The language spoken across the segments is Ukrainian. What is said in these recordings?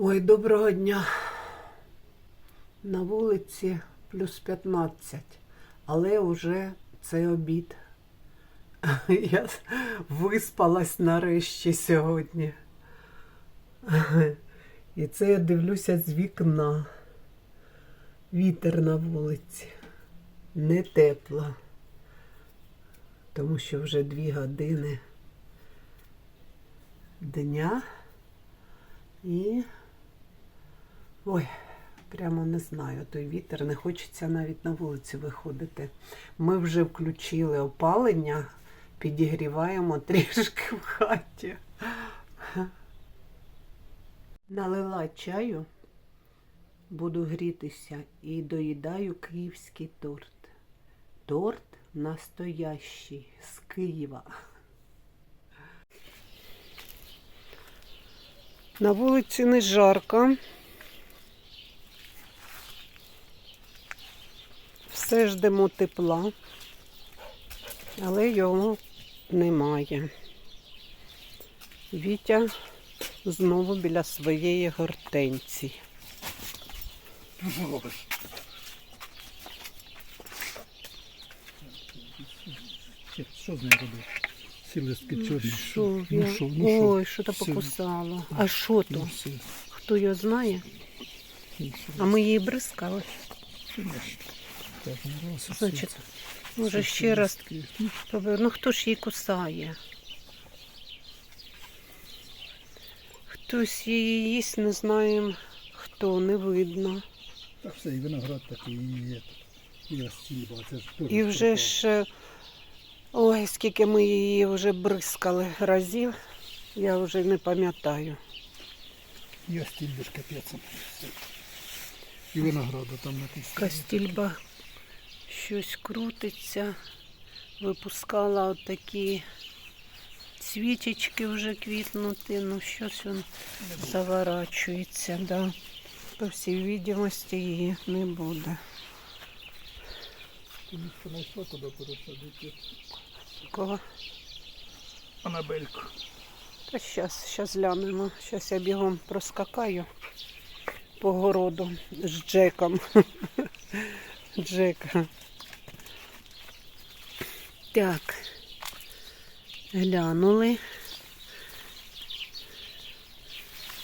Ой, доброго дня. На вулиці плюс 15, але вже це обід. Я виспалась нарешті сьогодні. І це я дивлюся з вікна. Вітер на вулиці. Не тепло. Тому що вже дві години дня. І. Ой, прямо не знаю, той вітер, не хочеться навіть на вулицю виходити. Ми вже включили опалення, підігріваємо трішки в хаті. Налила чаю, буду грітися і доїдаю київський торт. Торт настоящий з Києва. На вулиці не жарко. Все ждемо тепла, але його немає. Вітя знову біля своєї гортенції. Чи Що з нею робити? Всі листки чорні. Що Ну що, ну що? Ой, що то покусало. А що Ну, то? все. Хто його знає? Ну. А ми її бризкали. Значить, може ще раз. Ну, Ну хто ж її кусає? Хтось її їсть, не знаємо хто, не видно. Так все, і виноград такий, і, є, і растільба. Це ж теж І вже ж, ой, скільки ми її вже бризкали разів, я вже не пам'ятаю. І растільба ж капець. І винограду там написано. Кастільба щось крутиться, випускала отакі цвіточки вже квітнути, ну щось він заворачується, да. По всій відомості її не буде. Ніхто знайшла, куди пересадити. Кого? Анабельку. Та щас, щас глянемо. Щас я бігом проскакаю по городу з Джеком. Джека. Так. Глянули.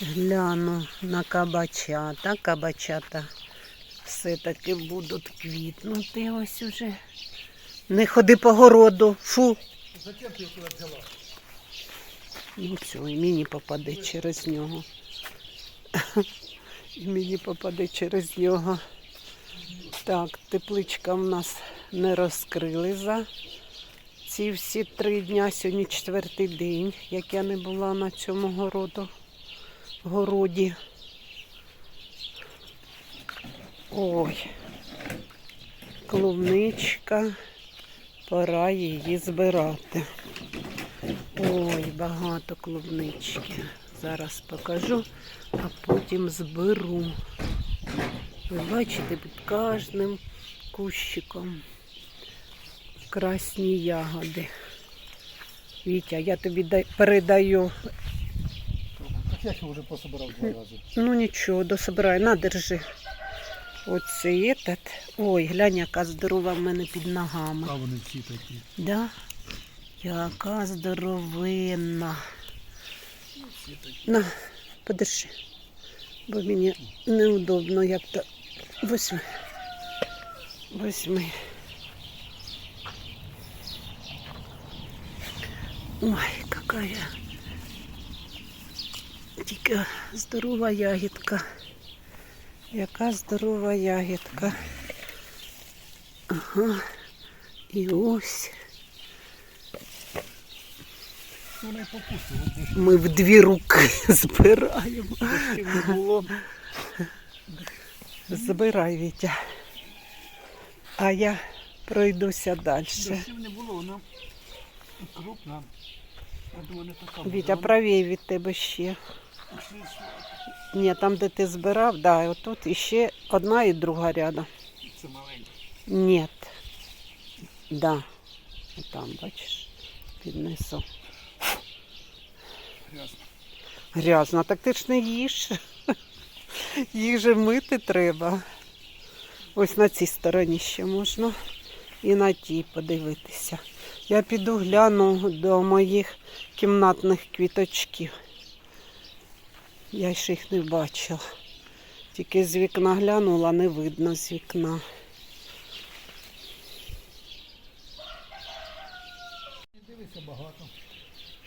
Гляну на кабачата. Кабачата все-таки будуть квітнути ось уже. Не ходи по городу. Фу. Зачем ти його взяла? Ну все, і мені попаде через нього. І мені попаде через нього. Так, тепличка в нас не розкрили за ці всі три дня. Сьогодні четвертий день, як я не була на цьому городу, городі. Ой, клубничка, пора її збирати. Ой, багато клубнички. Зараз покажу, а потім зберу. Ви бачите, під кожним кущиком красні ягоди. Вітя, я тобі дай- передаю. Так я вже пособирав два рази. Ну нічого, дособирай, на, держи. Оце этот. Ой, глянь, яка здорова в мене під ногами. А вони всі такі. Да? Яка такі. На, подержи. Бо мені неудобно як то. Возьми. Возьми. Ой, какая. Тільки здорова ягідка. Яка здорова ягідка. Ага. І ось. Ми в дві руки збираємо. Збирай, Вітя. А я пройдуся далі. Не було, вона крупна. Я думаю, не така. буде. Вітя, правій від тебе ще. Ні, там, де ти збирав, да, отут іще одна і друга рядом. Це маленька. Ні. Да. Там, бачиш, піднесу. Грязно. Грязно, так ти ж не їш. Їх же мити треба. Ось на цій стороні ще можна. І на тій подивитися. Я піду гляну до моїх кімнатних квіточків. Я ще їх не бачила. Тільки з вікна глянула, не видно з вікна. Дивися багато.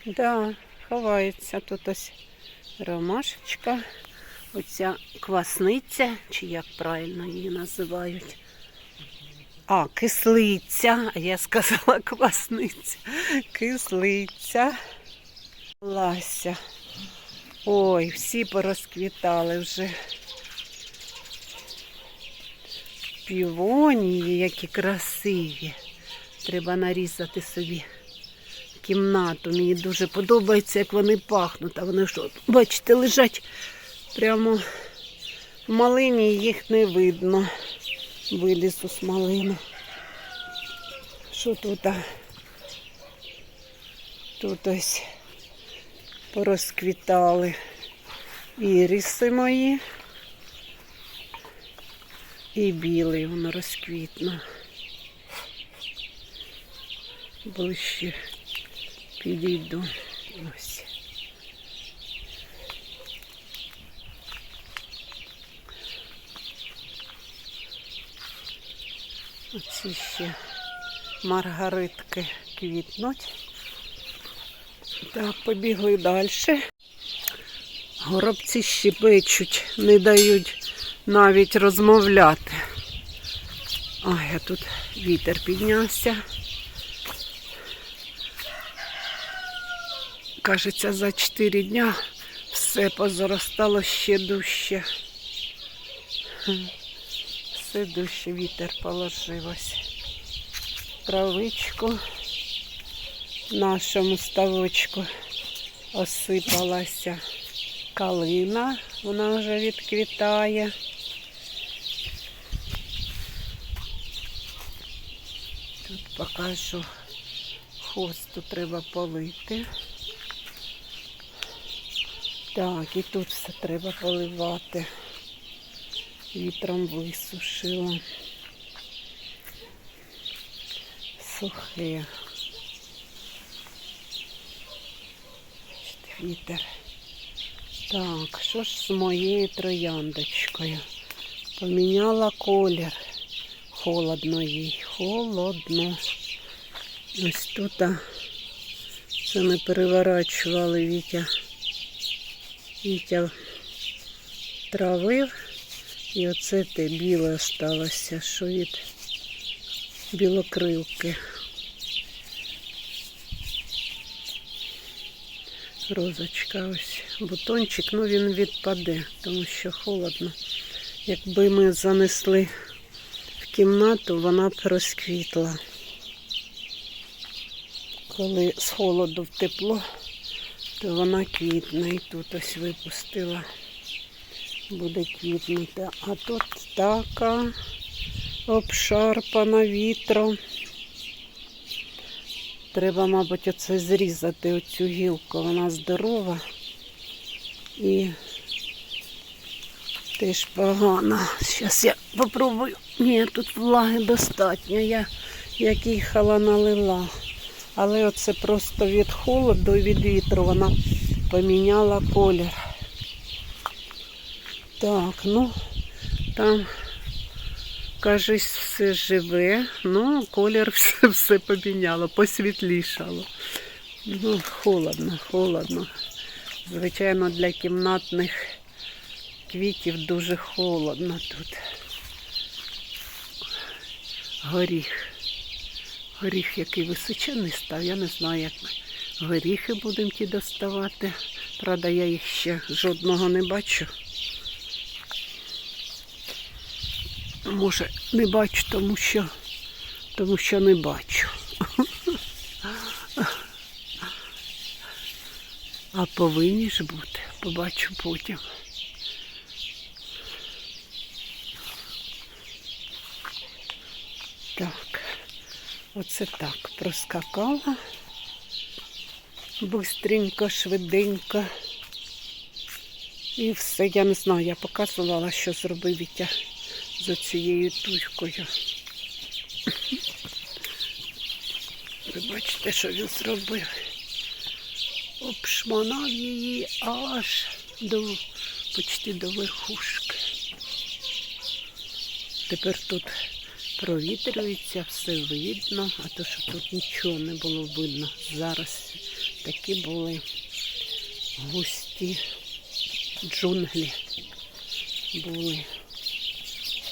Да, ховається тут ось ромашечка, оця квасниця, чи як правильно її називають. А, кислиця, я сказала квасниця. Кислиця. Лася. Ой, всі порозквітали вже. Півонії, які красиві. Треба нарізати собі кімнату. Мені дуже подобається, як вони пахнуть. А вони що, бачите, лежать прямо в малині, їх не видно. Вилізу з малини. Що тут? Тут ось порозквітали іріси мої. І білий воно розквітно. Ближче підійду. Ось. Оці ще маргаритки квітнуть. Так, побігли далі. Горобці щепечуть, не дають навіть розмовляти. Ой, а тут вітер піднявся. Кажеться, за 4 дня все позаростало ще дужче. Хм. Все вітер положив ось. Травичку нашому ставочку осипалася калина, вона вже відквітає. Тут покажу хосту треба полити. Так, і тут все треба поливати. Вітром висушила. Сухе. Вітер. Так, що ж з моєю трояндочкою? Поміняла колір. Холодно їй, холодно. Ось тут це ми переворачували Вітя. Вітя травив. І оце те біле осталося, що від білокрилки. Розочка ось. Бутончик, ну він відпаде, тому що холодно. Якби ми занесли в кімнату, вона б розквітла. Коли з холоду в тепло, то вона квітне і тут ось випустила буде квітнути. А тут така обшарпана вітром. Треба, мабуть, оце зрізати оцю гілку. Вона здорова і теж погана. Зараз я попробую. Ні, тут влаги достатньо. Я як їхала налила. Але оце просто від холоду і від вітру вона поміняла колір. Так, ну там, кажись, все живе, ну, колір все, все поміняло, посвітлішало. Ну, холодно, холодно. Звичайно, для кімнатних квітів дуже холодно тут. Горіх. Горіх, який височений став, я не знаю, як ми горіхи будемо ті доставати. Правда, я їх ще жодного не бачу. Може, не бачу, тому що, тому що не бачу. А повинні ж бути, побачу потім. Так, оце так проскакала. Бистренько, швиденько. І все, я не знаю, я показувала, що зробив Вітя з цією туйкою. Ви бачите, що він зробив? Обшмонав її аж до почти до верхушки. Тепер тут провітрюється, все видно, а то, що тут нічого не було видно. Зараз такі були густі джунглі були.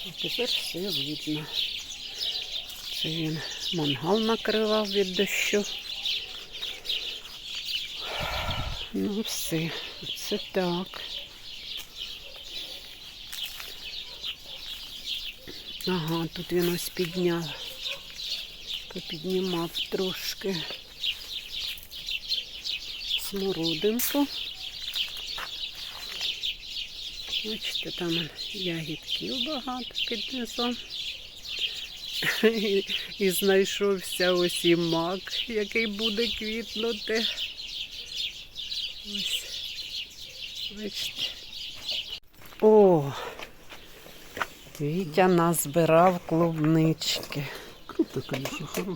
А тепер все видно. Це він мангал накривав від дощу. Ну все, це так. Ага, тут він ось підняв. Попіднімав трошки смородинку. Бачите, там ягідків багато під низом. І, і знайшовся ось і мак, який буде квітнути. Ось. Бачите. О! Вітя назбирав клубнички.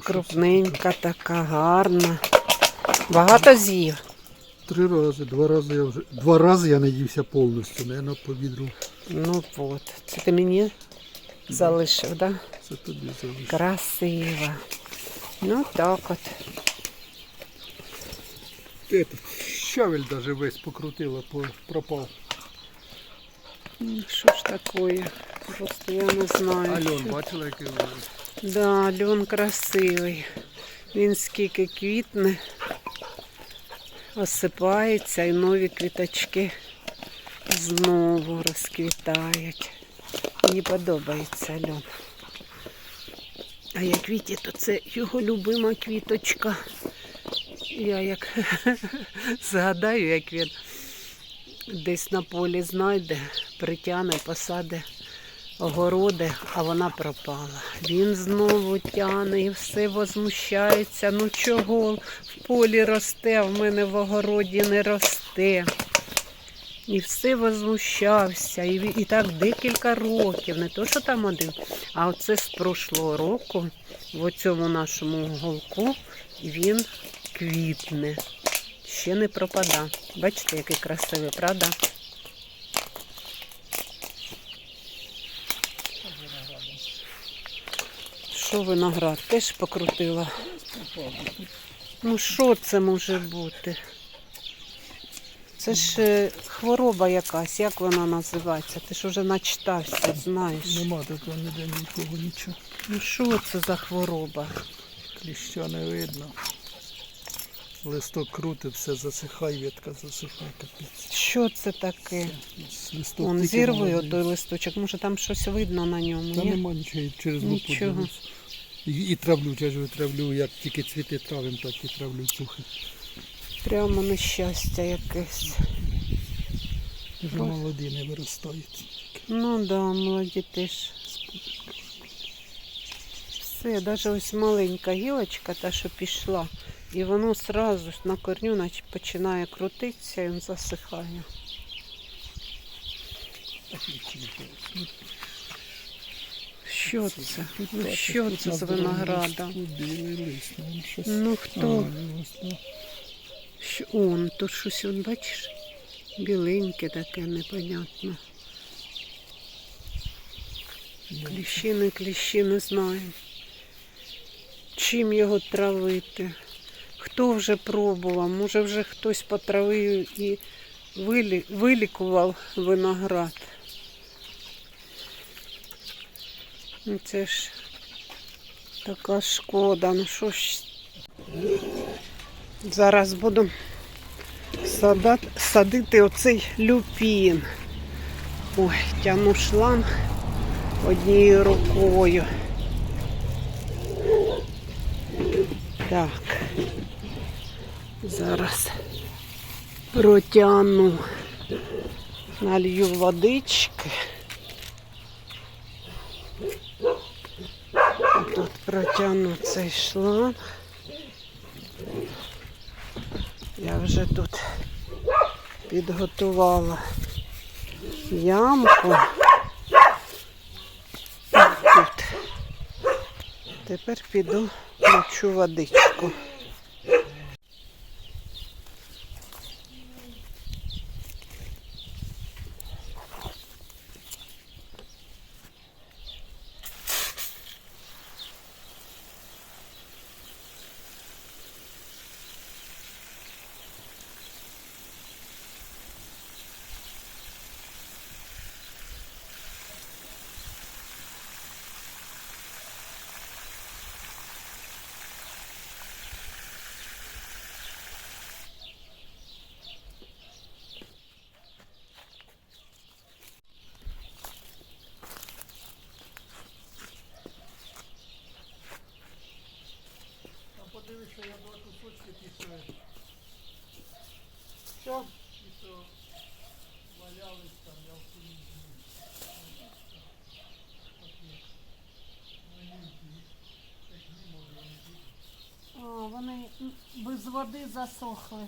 Крупненька така, гарна. Багато з'їв. Три рази, два рази я вже. Два рази я наївся повністю, наверное, по відру. Ну от. Це ти мені залишив, так? Да? Це тобі залишив. Красиво. Ну так от. Этот, щавель даже весь покрутила, пропав. Ну, Що ж таке? Просто я не знаю. Альон, що. бачила, який вона? Да, льон красивий. Він скільки квітне, осипається і нові квіточки знову розквітають. Мені подобається льон. А як Віті, то це його любима квіточка. Я як згадаю, як він десь на полі знайде, притягне, посаде огороди, а вона пропала. Він знову тяне і все возмущається. Ну чого в полі росте, а в мене в огороді не росте. І все возмущався. І, і так декілька років, не то, що там один, а оце з прошлого року в цьому нашому уголку він квітне. Ще не пропада. Бачите, який красивий, правда? Що виноград? Теж покрутила. Ну що це може бути? Це ж е, хвороба якась, як вона називається? Ти ж уже начитався, знаєш. Нема такого ніде нікого нічого. Ну що це за хвороба? Кліща не видно. Листок крутить, все засихає, ветка засихає, капець. Що це таке? Листок Он тільки зірви молодий. отой листочок, може там щось видно на ньому, Та ні? нема нічого, через лупу Нічого. дивлюсь. І, і травлю, я ж травлю, як тільки цвіти травим, так і травлю цухи. Прямо нещастя якесь. Вже молоді не виростають. Ну да, молоді теж. Все, навіть ось маленька гілочка, та що пішла, і воно одразу на корню наче починає крутитися і він засихає. Що це? Ну що це з винограда? Ну. Ну хто? ну. Он, тут щось, он, бачиш? Біленьке таке непонятно. Кліщі, не кліщі, не знаю. Чим його травити? Хто вже пробував? Може вже хтось потравив і вилікував виноград. Ну, Це ж така шкода. Ну що ж. Зараз буду садити оцей люпін. Ой, тяну шланг однією рукою. Так. Зараз протягну, налью водички. Тут протягну цей шланг. Я вже тут підготувала ямку. Тут. Тепер піду включу водичку. А я два кусочки пішли. Все. І то валялись там, я в кулісі. А, вони без води засохли.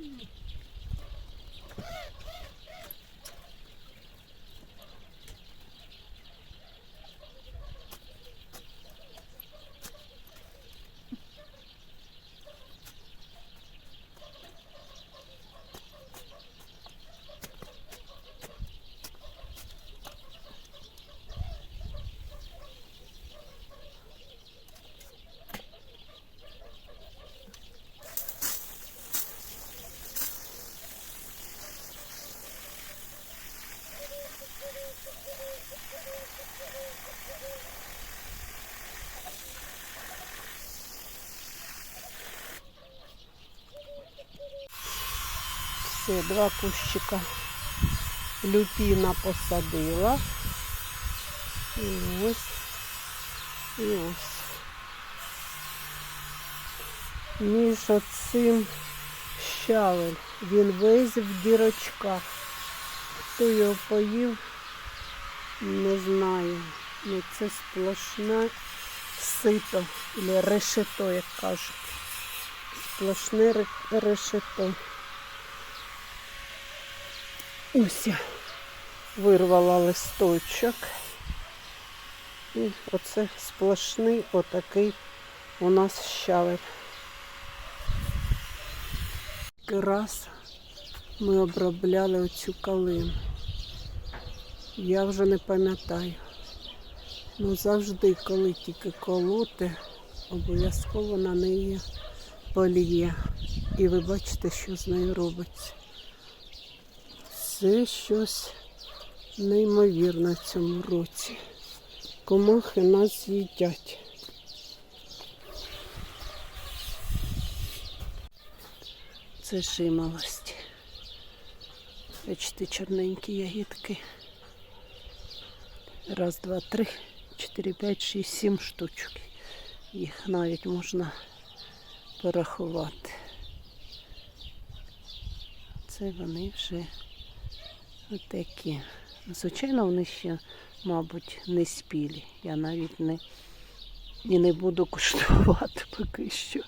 Mm-hmm. Все, два кущика люпіна посадила. І ось. І ось. Між оцим щавель. Він весь в дірочках. Хто його поїв, не знаю. Ну це сплошне сито, або решето, як кажуть. Сплошне решето. Ось вирвала листочок. І оце сплошний отакий у нас щавель. Раз ми обробляли оцю калину. Я вже не пам'ятаю. Ну завжди, коли тільки колоти, обов'язково на неї поліє. І ви бачите, що з нею робиться. Це щось неймовірне в цьому році. Комахи нас з'їдять. Це жимолость. Бачите, чорненькі ягідки. Раз, два, три, чотири, п'ять, шість, сім штучок. Їх навіть можна порахувати. Це вони вже Отакі. Звичайно, вони ще, мабуть, не спілі. Я навіть не, і не буду куштувати поки що.